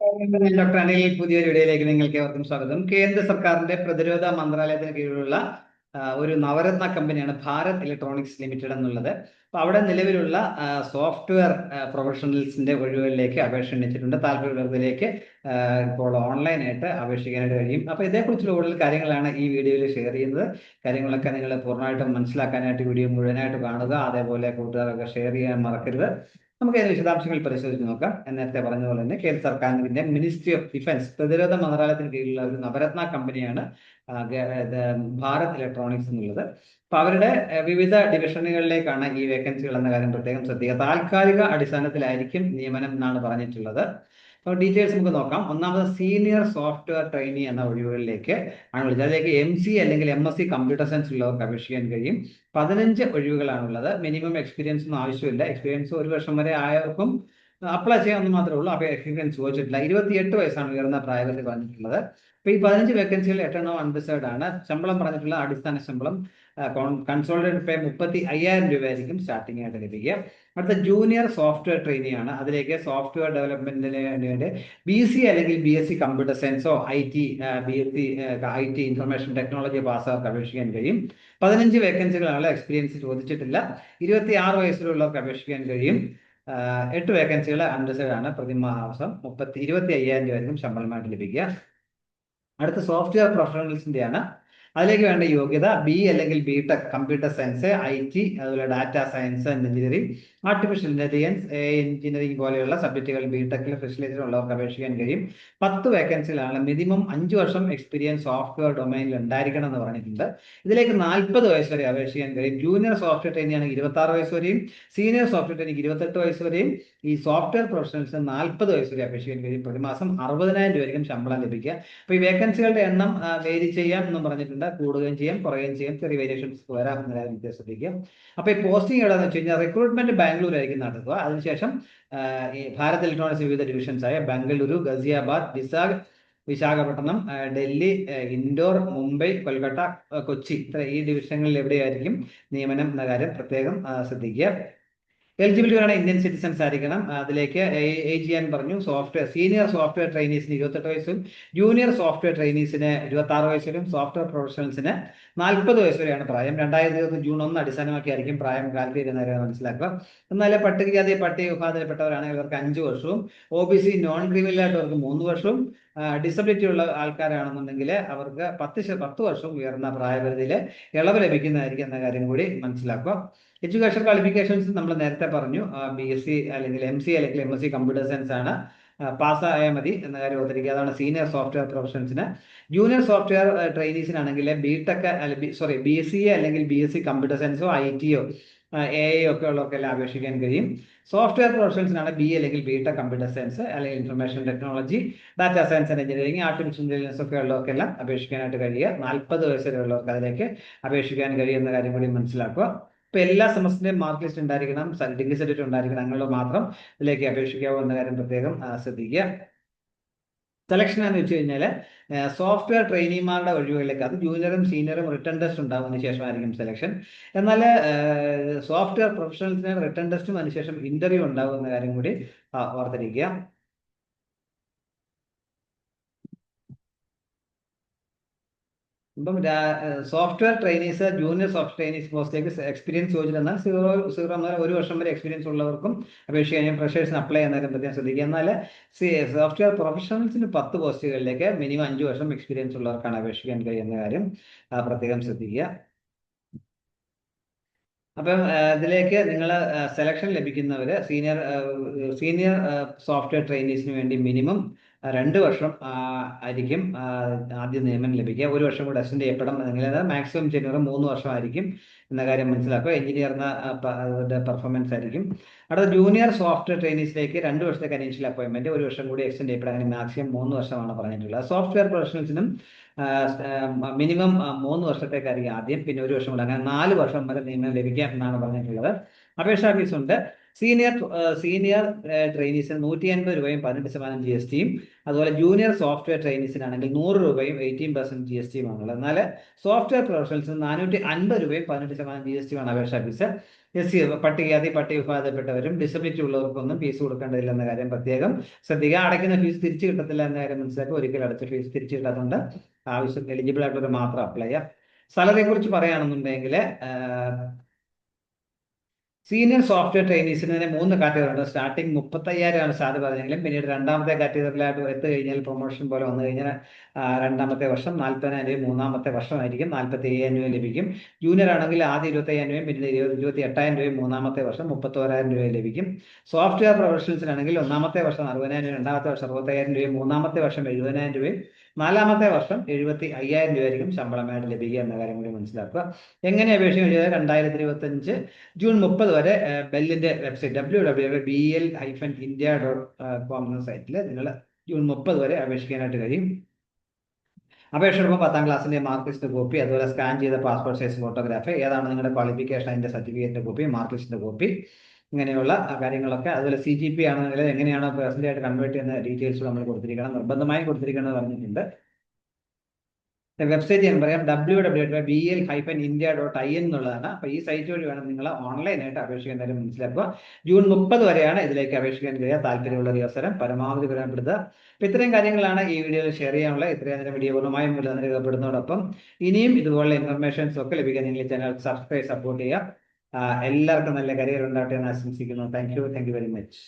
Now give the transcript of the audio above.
Doctor Anil പുതിയൊരു വീഡിയോയിലേക്ക് നിങ്ങൾക്ക് ഏവർക്കും സ്വാഗതം. കേന്ദ്ര സർക്കാരിന്റെ പ്രതിരോധ മന്ത്രാലയത്തിന് കീഴിലുള്ള ഒരു നവരത്ന കമ്പനിയാണ് ഭാരത് ഇലക്ട്രോണിക്സ് ലിമിറ്റഡ് എന്നുള്ളത്. അപ്പൊ അവിടെ നിലവിലുള്ള സോഫ്റ്റ്വെയർ പ്രൊഫഷണൽസിന്റെ ഒഴിവുകളിലേക്ക് അപേക്ഷ ക്ഷണിച്ചിട്ടുണ്ട് താല്പര്യമുള്ളവരിലേക്ക് ഇപ്പോൾ ഓൺലൈനായിട്ട് അപേക്ഷിക്കാനായിട്ട് കഴിയും. അപ്പൊ ഇതേക്കുറിച്ചുള്ള കൂടുതൽ കാര്യങ്ങളാണ് ഈ വീഡിയോയിൽ ഷെയർ ചെയ്യുന്നത്. കാര്യങ്ങളൊക്കെ നിങ്ങൾ പൂർണമായിട്ടും മനസ്സിലാക്കാനായിട്ട് വീഡിയോ മുഴുവനായിട്ട് കാണുക. അതേപോലെ കൂട്ടുകാരൊക്കെ ഷെയർ ചെയ്യാൻ മറക്കരുത്. നമുക്ക് അതിന്റെ വിശദാംശങ്ങൾ പരിശോധിച്ച് നോക്കാം. നേരത്തെ പറഞ്ഞ പോലെ തന്നെ കേന്ദ്ര സർക്കാരിന്റെ മിനിസ്ട്രി ഓഫ് ഡിഫൻസ് പ്രതിരോധ മന്ത്രാലയത്തിന് കീഴിലുള്ള ഒരു നവരത്ന കമ്പനിയാണ് ഭാരത് ഇലക്ട്രോണിക്സ് എന്നുള്ളത്. അപ്പൊ അവരുടെ വിവിധ ഡിവിഷനുകളിലേക്കാണ് ഈ വേക്കൻസികൾ എന്ന കാര്യം പ്രത്യേകം ശ്രദ്ധിക്കുക. താൽക്കാലിക അടിസ്ഥാനത്തിലായിരിക്കും നിയമനം എന്നാണ് പറഞ്ഞിട്ടുള്ളത്. അപ്പോൾ ഡീറ്റെയിൽസ് നമുക്ക് നോക്കാം. ഒന്നാമത് സീനിയർ സോഫ്റ്റ്വെയർ ട്രെയിനി എന്ന ഒഴിവുകളിലേക്ക് ആണ് വിളിച്ചത്. അതിലേക്ക് എം സി അല്ലെങ്കിൽ M S C computer science ഉള്ളവർക്ക് അപേക്ഷിക്കാൻ കഴിയും. പതിനഞ്ച് ഒഴിവുകളാണുള്ളത്. മിനിമം എക്സ്പീരിയൻസ് ഒന്നും ആവശ്യമില്ല. എക്സ്പീരിയൻസ് ഒരു വർഷം വരെ ആയവർക്കും അപ്ലൈ ചെയ്യാമെന്ന് മാത്രമേ ഉള്ളൂ. അപ്പോൾ എക്സ്പീരിയൻസ് ചോദിച്ചിട്ടില്ല. ഇരുപത്തിയെട്ട് വയസ്സാണ് ഉയർന്ന പ്രായപരിധി പറഞ്ഞിട്ടുള്ളത്. അപ്പോൾ ഈ പതിനഞ്ച് വേക്കൻസികൾ എട്ടെണ്ണം അൺറിസർവ്ഡ് ആണ്. ശമ്പളം പറഞ്ഞിട്ടുള്ള അടിസ്ഥാന ശമ്പളം കൺസോൾട്ടേറ്റ് പേ മുപ്പത്തി അയ്യായിരം രൂപയായിരിക്കും സ്റ്റാർട്ടിംഗ് ആയിട്ട് ലഭിക്കുക. അടുത്ത ജൂനിയർ സോഫ്റ്റ്വെയർ ട്രെയിനിങ് ആണ്. അതിലേക്ക് സോഫ്റ്റ്വെയർ ഡെവലപ്മെന്റിന് ബി സി അല്ലെങ്കിൽ B S C computer സയൻസോ I T B S C I T information technology പാസ്സവർക്ക് അപേക്ഷിക്കാൻ കഴിയും. പതിനഞ്ച് വേക്കൻസികളാണ് എക്സ്പീരിയൻസ് ചോദിച്ചിട്ടില്ല. ഇരുപത്തി ആറ് വയസ്സിലുള്ളവർക്ക് അപേക്ഷിക്കാൻ കഴിയും. എട്ട് വേക്കൻസികൾ അൺറിസർവ്ഡ് ആണ്. പ്രതിമാസം മുപ്പത്തി ഇരുപത്തി അയ്യായിരം രൂപ ആയിരിക്കും ശമ്പളമായിട്ട് ലഭിക്കുക. അടുത്ത സോഫ്റ്റ്വെയർ പ്രൊഫഷണൽസിന്റെ ആണ് അതിലേക്ക് വേണ്ട യോഗ്യത ബി അല്ലെങ്കിൽ B tech computer science I T അതുപോലെ data science and engineering artificial intelligence engineering പോലെയുള്ള സബ്ജക്റ്റുകൾ ബി ടെക്കിൽ സ്പെഷ്യലൈസേഷൻ ഉള്ളവർക്ക് അപേക്ഷിക്കാൻ കഴിയും. പത്ത് വേക്കൻസികളാണ് മിനിമം അഞ്ച് വർഷം എക്സ്പീരിയൻസ് സോഫ്റ്റ്വെയർ ഡൊമൈനിൽ ഉണ്ടായിരിക്കണം എന്ന് പറഞ്ഞിട്ടുണ്ട്. ഇതിലേക്ക് നാൽപ്പത് വയസ്സ് വരെ അപേക്ഷിക്കാൻ കഴിയും. ജൂനിയർ സോഫ്റ്റ്വെയർ ട്രെയിനി ആണെങ്കിൽ ഇരുപത്തി ആറ് വയസ്സ് വരെയും സീനിയർ സോഫ്റ്റ്വെയർ ട്രെയിനിക്ക് ഇരുപത്തെട്ട് വയസ്സ് വരെയും ഈ സോഫ്റ്റ്വെയർ പ്രൊഫഷണൽസിന് നാൽപ്പത് വയസ്സ് വരെ അപേക്ഷിക്കാൻ കഴിയും പ്രതിമാസം അറുപതിനായിരം രൂപയ്ക്കും ശമ്പളം ലഭിക്കുക. അപ്പോൾ ഈ വേക്കൻസികളുടെ എണ്ണം വേരി ചെയ്യാം എന്നും പറഞ്ഞിട്ടുണ്ട്. കൂടുകയും ചെയ്യാം കുറയുകയും ചെയ്യാം. ചെറിയ വേരിയേഷൻസ് വരാം എന്ന കാര്യം ശ്രദ്ധിക്കുക അപ്പോൾ ഈ പോസ്റ്റിംഗ് എവിടെയെന്ന് വെച്ച് കഴിഞ്ഞാൽ റിക്രൂട്ട്മെന്റ് ബാംഗ്ലൂർ ആയിരിക്കും നടക്കുക. അതിനുശേഷം ഈ ഭാരത് ഇലക്ട്രോണിക്സ് വിവിധ ഡിവിഷൻസ് ആയ ബംഗളൂരു ഗസിയാബാദ് വിസാഖ് വിശാഖപട്ടണം ഡൽഹി ഇൻഡോർ മുംബൈ കൊൽക്കത്ത കൊച്ചി. ഇത്ര ഈ ഡിവിഷനുകളിൽ എവിടെയായിരിക്കും നിയമനം എന്ന കാര്യം പ്രത്യേകം ശ്രദ്ധിക്കുക. എലിജിബിലിറ്റി പറയുന്നത് ഇന്ത്യൻ സിറ്റിസൺസ് ആയിരിക്കണം. അതിലേക്ക് എ ജി ആൻ പറഞ്ഞു. സോഫ്റ്റ്വെയർ സീനിയർ സോഫ്റ്റ്വെയർ ട്രെയിനീസിന് ഇരുപത്തെട്ട് വയസ്സും ജൂനിയർ സോഫ്റ്റ്വെയർ ട്രെയിനീസിന് ഇരുപത്തി ആറ് വയസ്സിലും സോഫ്റ്റ്വെയർ പ്രൊഫഷണൽസിന് നാൽപ്പത് വയസ്സ് വരെയാണ് പ്രായം. രണ്ടായിരത്തി ഇരുപത്തി ജൂൺ ഒന്ന് അടിസ്ഥാനമാക്കിയായിരിക്കും പ്രായം കാൽക്കുലേറ്റ് ചെയ്യുന്ന മനസ്സിലാക്കുക. എന്നാൽ പട്ടികജാതി പട്ടിക വിഭാഗത്തിൽപ്പെട്ടവരാണെങ്കിൽ ഇവർക്ക് അഞ്ച് വർഷവും ഒ ബി സി നോൺ ക്രിമിനലായിട്ടവർക്ക് മൂന്ന് വർഷവും ഡിസബിലിറ്റി ഉള്ള ആൾക്കാരാണെന്നുണ്ടെങ്കിൽ അവർക്ക് പത്ത് പത്ത് വർഷം ഉയർന്ന പ്രായപരിധിയിൽ ഇളവ് ലഭിക്കുന്നതായിരിക്കും എന്ന കാര്യം കൂടി മനസ്സിലാക്കുക. എഡ്യൂക്കേഷൻ ക്വാളിഫിക്കേഷൻസ് നമ്മൾ നേരത്തെ പറഞ്ഞു. ബി എസ് സി അല്ലെങ്കിൽ എം സി അല്ലെങ്കിൽ M S C computer science ആണ്. പാസ്സായാൽ മതി എന്ന കാര്യം ഓർത്തിരിക്കുക. അതാണ് സീനിയർ സോഫ്റ്റ്വെയർ പ്രൊഫഷൻസിന് junior software ട്രെയിനീസിനാണെങ്കിൽ B tech sorry B S C അല്ലെങ്കിൽ ബി എസ് സി കമ്പ്യൂട്ടർ സയൻസോ ഐ ടിയോ എ ഐ ഒക്കെ ഉള്ളവർക്കെല്ലാം അപേക്ഷിക്കാൻ കഴിയും. സോഫ്റ്റ്വെയർ പ്രൊഫഷൻസിനാണ് ബി അല്ലെങ്കിൽ ബി ടെക് കമ്പ്യൂട്ടർ സയൻസ് അല്ലെങ്കിൽ information technology data science and engineering artificial intelligence ഒക്കെ ഉള്ളവർക്കെല്ലാം അപേക്ഷിക്കാനായിട്ട് കഴിയുക. നാൽപ്പത് വയസ്സ് വരെ ഉള്ളവർക്ക് അതിലേക്ക് അപേക്ഷിക്കാൻ കഴിയുന്ന കാര്യം കൂടി മനസ്സിലാക്കുക. ഇപ്പൊ എല്ലാ സെമസ്റ്ററിന്റെയും മാർക്ക് ലിസ്റ്റ് ഉണ്ടായിരിക്കണം ഡിഗ്രി സർട്ടിഫിക്കറ്റ് ഉണ്ടായിരിക്കണം അങ്ങനെയുള്ള മാത്രം ഇതിലേക്ക് അപേക്ഷിക്കാവുന്ന കാര്യം പ്രത്യേകം ശ്രദ്ധിക്കുക സെലക്ഷൻ എന്ന് വെച്ച് കഴിഞ്ഞാൽ സോഫ്റ്റ്വെയർ ട്രെയിനിമാരുടെ ഒഴിവുകളിലേക്ക് അത് ജൂനിയറും സീനിയറും റിട്ടേൺ ടെസ്റ്റ് ഉണ്ടാകുന്ന ശേഷമായിരിക്കും സെലക്ഷൻ എന്നാൽ സോഫ്റ്റ്വെയർ പ്രൊഫഷണൽസിന് റിട്ടേൺ ടെസ്റ്റും അതിനുശേഷം ഇന്റർവ്യൂ ഉണ്ടാകും എന്ന കാര്യം കൂടി ഓർത്തിരിക്കുക. ഇപ്പം software trainees junior soft trainees പോസ്റ്റിലേക്ക് എക്സ്പീരിയൻസ് ചോദിച്ചിരുന്നാൽ സീറോ സീറോ മുതൽ ഒരു വർഷം വരെ എക്സ്പീരിയൻസ് ഉള്ളവർക്കും അപേക്ഷിക്കാൻ ഫ്രഷേഴ്സിന് അപ്ലൈ ചെയ്യുന്നതിനെ പ്രത്യേകം ശ്രദ്ധിക്കുക. എന്നാൽ സോഫ്റ്റ്വെയർ പ്രൊഫഷണൽസിന് പത്ത് പോസ്റ്റുകളിലേക്ക് മിനിമം അഞ്ച് വർഷം എക്സ്പീരിയൻസ് ഉള്ളവർക്കാണ് അപേക്ഷിക്കാൻ കഴിയുന്ന കാര്യം പ്രത്യേകം ശ്രദ്ധിക്കുക. അപ്പം ഇതിലേക്ക് നിങ്ങൾ സെലക്ഷൻ ലഭിക്കുന്നവർ സീനിയർ സീനിയർ സോഫ്റ്റ്വെയർ ട്രെയിനീസിന് വേണ്ടി മിനിമം രണ്ട് വർഷം ആയിരിക്കും ആദ്യ നിയമനം ലഭിക്കുക. ഒരു വർഷം കൂടെ അസിസ്റ്റ് ചെയ്യപ്പെടാം അല്ലെങ്കിൽ മാക്സിമം ചെയ്യുന്നത് മൂന്ന് വർഷമായിരിക്കും എന്ന കാര്യം മനസ്സിലാക്കുക. എഞ്ചിനീയറിന് പെർഫോമൻസ് ആയിരിക്കും. അടുത്ത ജൂനിയർ സോഫ്റ്റ്വെയർ ട്രെയിനീസിലേക്ക് രണ്ട് വർഷത്തെ കനീഷ്യൽ അപ്പോയിന്റ്മെന്റ് ഒരു വർഷം കൂടി എക്സ്റ്റെൻഡ് ചെയ്യപ്പെടാൻ അങ്ങനെ മാക്സിമം മൂന്ന് വർഷമാണ് പറഞ്ഞിട്ടുള്ളത്. സോഫ്റ്റ്വെയർ പ്രൊഫഷണൽസിനും മിനിമം മൂന്ന് വർഷത്തേക്കായിരിക്കും ആദ്യം പിന്നെ ഒരു വർഷം കൂടെ അങ്ങനെ നാല് വർഷം വരെ നിയമനം ലഭിക്കാം എന്നാണ് പറഞ്ഞിട്ടുള്ളത്. അപേക്ഷാ ഫീസ് ഉണ്ട്. സീനിയർ സീനിയർ ട്രെയിനീസിന് നൂറ്റി അൻപത് രൂപയും പതിനെട്ട് ശതമാനം ജി എസ് ടിയും അതുപോലെ ജൂനിയർ സോഫ്റ്റ്വെയർ ട്രെയിനീസിനാണെങ്കിൽ നൂറ് രൂപയും എയ്റ്റീൻ പെർസെന്റ് ജി എസ് ടിയും ആണുള്ളത്. എന്നാൽ സോഫ്റ്റ്വെയർ പ്രൊഫഷണൽസിന് നാനൂറ്റി അൻപത് രൂപയും പതിനെട്ട് ശതമാനം ജി എസ് ടിയുമാണ് അപേക്ഷ ഫീസ്. എസ് സി പട്ടികജാതി പട്ടികവിഭാഗത്തിൽപ്പെട്ടവരും ഡിസബിലിറ്റി ഉള്ളവർക്കൊന്നും ഫീസ് കൊടുക്കേണ്ടതില്ല എന്ന കാര്യം പ്രത്യേകം ശ്രദ്ധിക്കുക. അടയ്ക്കുന്ന ഫീസ് തിരിച്ചു കിട്ടത്തില്ല എന്ന കാര്യം മനസ്സിലാക്കുക. ഒരിക്കലും അടച്ച ഫീസ് തിരിച്ചു കിട്ടാത്തതുകൊണ്ട് ആവശ്യം എലിജിബിൾ ആയിട്ടുള്ളവർ മാത്രം അപ്ലൈ ചെയ്യാം സാലറിയെ കുറിച്ച് പറയുകയാണെന്നുണ്ടെങ്കിൽ സീനിയർ സോഫ്റ്റ്വെയർ ട്രെയിനീസിന് തന്നെ മൂന്ന് കാറ്റഗറി ഉണ്ട്. സ്റ്റാർട്ടിങ് മുപ്പത്തയ്യായിരമാണ് സാധ്യത പറഞ്ഞെങ്കിലും പിന്നീട് രണ്ടാമത്തെ കാറ്റഗറിയിലായിട്ട് എത്തു കഴിഞ്ഞാൽ പ്രൊമോഷൻ പോലെ വന്നു കഴിഞ്ഞാൽ രണ്ടാമത്തെ വർഷം നാൽപ്പതിനായിരം രൂപയും മൂന്നാമത്തെ വർഷമായിരിക്കും നാൽപ്പത്തി അയ്യായിരം രൂപ ലഭിക്കും. ജൂനിയർ ആണെങ്കിൽ ആദ്യം ഇരുപത്തി അയ്യായിരം രൂപയും പിന്നീട് ഇരുപത് ഇരുപത്തി എട്ടായിരം രൂപയും മൂന്നാമത്തെ വർഷം മുപ്പത്തോരായിരം രൂപ ലഭിക്കും. സോഫ്റ്റ്വെയർ പ്രൊഫഷണൽസിനാണെങ്കിൽ ഒന്നാമത്തെ വർഷം അറുപതിനായിരം രൂപ രണ്ടാമത്തെ വർഷം അറുപത്തയ്യായിരം രൂപയും മൂന്നാമത്തെ വർഷം എഴുപതിനായിരം രൂപയും നാലാമത്തെ വർഷം എഴുപത്തി അയ്യായിരം രൂപയായിരിക്കും ശമ്പളമായിട്ട് ലഭിക്കുക എന്ന കാര്യം കൂടി മനസ്സിലാക്കുക. എങ്ങനെ അപേക്ഷിക്കുക ചെയ്താൽ രണ്ടായിരത്തി ഇരുപത്തി അഞ്ച് ജൂൺ മുപ്പത് വരെ ബെല്ലിന്റെ website W W B L hyphen India dot com എന്ന സൈറ്റിൽ നിങ്ങൾ ജൂൺ മുപ്പത് വരെ അപേക്ഷിക്കാനായിട്ട് കഴിയും. അപേക്ഷയോടൊപ്പം പത്താം ക്ലാസ്സിന്റെ മാർക്ക് ലിസ്റ്റ് കോപ്പി അതുപോലെ സ്കാൻ ചെയ്ത പാസ്പോർട്ട് സൈസ് ഫോട്ടോഗ്രാഫ് ഏതാണ് നിങ്ങളുടെ ക്വാളിഫിക്കേഷൻ അതിന്റെ സർട്ടിഫിക്കറ്റിന്റെ കോപ്പി മാർക്ക് ലിസ്റ്റിന്റെ കോപ്പി. ഇങ്ങനെയുള്ള കാര്യങ്ങളൊക്കെ. അതുപോലെ സി ജി പി ആണെങ്കിൽ എങ്ങനെയാണ് പേഴ്സന്റ് ആയിട്ട് കൺവേർട്ട് ചെയ്യുന്ന ഡീറ്റെയിൽസ് നമ്മൾ കൊടുത്തിരിക്കണം. നിർബന്ധമായും കൊടുത്തിരിക്കണം എന്ന് പറഞ്ഞിട്ടുണ്ട് വെബ്സൈറ്റ് ഞാൻ പറയാം. W W W B L hyphen India dot I N എന്നുള്ളതാണ്. അപ്പോൾ ഈ സൈറ്റ് വഴി വേണം നിങ്ങൾ ഓൺലൈനായിട്ട് അപേക്ഷിക്കാൻ കാര്യം മനസ്സിലാക്കുക. ജൂൺ മുപ്പത് വരെയാണ് ഇതിലേക്ക് അപേക്ഷിക്കാൻ കഴിയുക. താല്പര്യമുള്ള ഒരു അവസരം പരമാവധി പ്രയോജനപ്പെടുത്തുക അപ്പൊ ഇത്രയും കാര്യങ്ങളാണ് ഈ വീഡിയോയിൽ ഷെയർ ചെയ്യാനുള്ള ഇത്രയും നേരം വീഡിയോ പൂർണമായും രേഖപ്പെടുന്നതോടൊപ്പം ഇനിയും ഇതുപോലുള്ള ഇൻഫർമേഷൻസ് ഒക്കെ ലഭിക്കാൻ നിങ്ങൾ ചാനൽ സബ്സ്ക്രൈബ് സപ്പോർട്ട് ചെയ്യുക. എല്ലാവർക്കും നല്ല കരിയർ ഉണ്ടാകട്ടെ എന്ന് ആശംസിക്കുന്നു. Thank you thank you very much